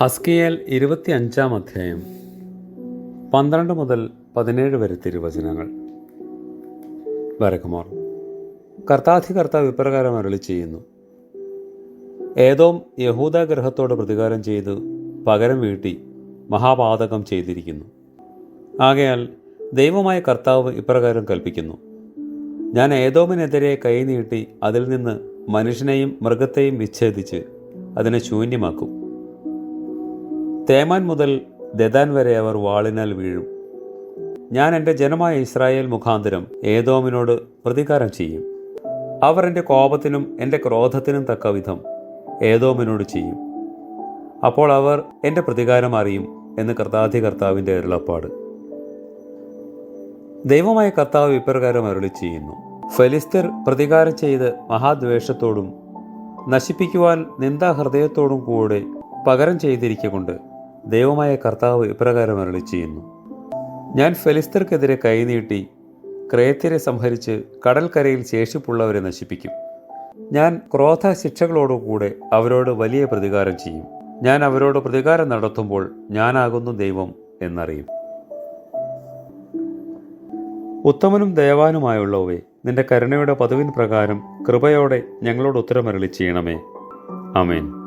ഹസ്കിയേൽ ഇരുപത്തി അഞ്ചാം അധ്യായം. പന്ത്രണ്ട് മുതൽ പതിനേഴ് വരെ തിരുവചനങ്ങൾ. വരകുമാർ കർത്താധി കർത്താവ് ഇപ്രകാരം അരളി ചെയ്യുന്നു. ഏതോം യഹൂദ ഗ്രഹത്തോട് പ്രതികാരം ചെയ്ത് പകരം വീട്ടി മഹാപാതകം ചെയ്തിരിക്കുന്നു. ആകയാൽ ദൈവമായ കർത്താവ് ഇപ്രകാരം കൽപ്പിക്കുന്നു. ഞാൻ ഏതോമിനെതിരെ കൈനീട്ടി അതിൽ നിന്ന് മനുഷ്യനെയും മൃഗത്തെയും വിച്ഛേദിച്ച് അതിനെ ശൂന്യമാക്കും. തേമാൻ മുതൽ ദദാൻ വരെ അവർ വാളിനാൽ വീഴും. ഞാൻ എന്റെ ജനമായ ഇസ്രായേൽ മുഖാന്തരം ഏതോമിനോട് പ്രതികാരം ചെയ്യും. അവർ എന്റെ കോപത്തിനും എന്റെ ക്രോധത്തിനും തക്ക വിധം ഏതോമിനോട് ചെയ്യും. അപ്പോൾ അവർ എന്റെ പ്രതികാരം അറിയും എന്ന് കർത്താധി കർത്താവിന്റെ അരുളപ്പാട്. ദൈവമായ കർത്താവ് ഇപ്രകാരം അരുളി ചെയ്യുന്നു. ഫലിസ്തർ പ്രതികാരം ചെയ്ത് മഹാദ്വേഷത്തോടും നശിപ്പിക്കുവാൻ നിന്ദാഹൃദയത്തോടും കൂടെ പകരം ചെയ്തിരിക്കൊണ്ട് ദൈവമായ കർത്താവ് ഇപ്രകാരം അരളി ചെയ്യുന്നു ഞാൻ ഫെലിസ്തർക്കെതിരെ കൈനീട്ടി ക്രേത്യരെ സംഹരിച്ച് കടൽക്കരയിൽ ശേഷിപ്പുള്ളവരെ നശിപ്പിക്കും. ഞാൻ ക്രോധ ശിക്ഷകളോടുകൂടെ അവരോട് വലിയ പ്രതികാരം ചെയ്യും. ഞാൻ അവരോട് പ്രതികാരം നടത്തുമ്പോൾ ഞാനാകുന്നു ദൈവം എന്നറിയും. ഉത്തമനും ദയവാനുമായുള്ളവേ നിന്റെ കരുണയുടെ പതിവിൻ പ്രകാരം കൃപയോടെ ഞങ്ങളോട് ഉത്തരമരളി ചെയ്യണമേ. അമേൻ